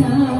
não.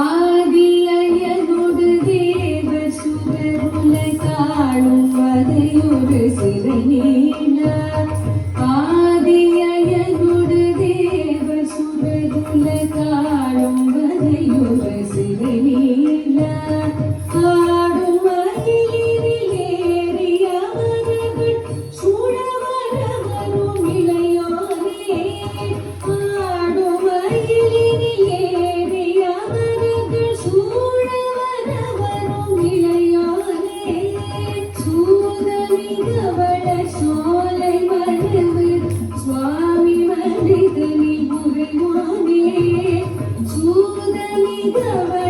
ആദിയനോട് ദേവസുതരുല കാണും വതയൊരു സിറിനേ. You're my Yeah.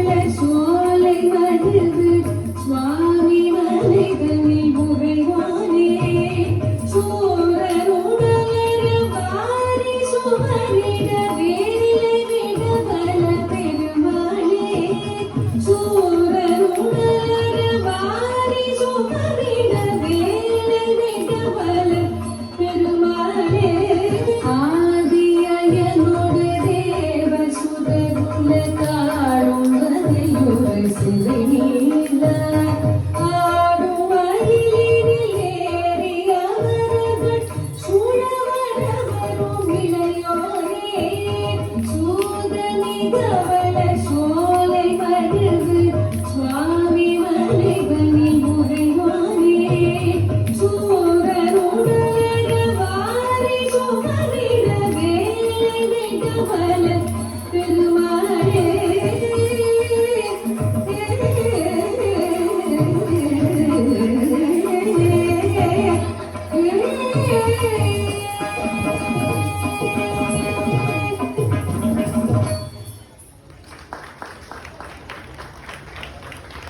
Thank.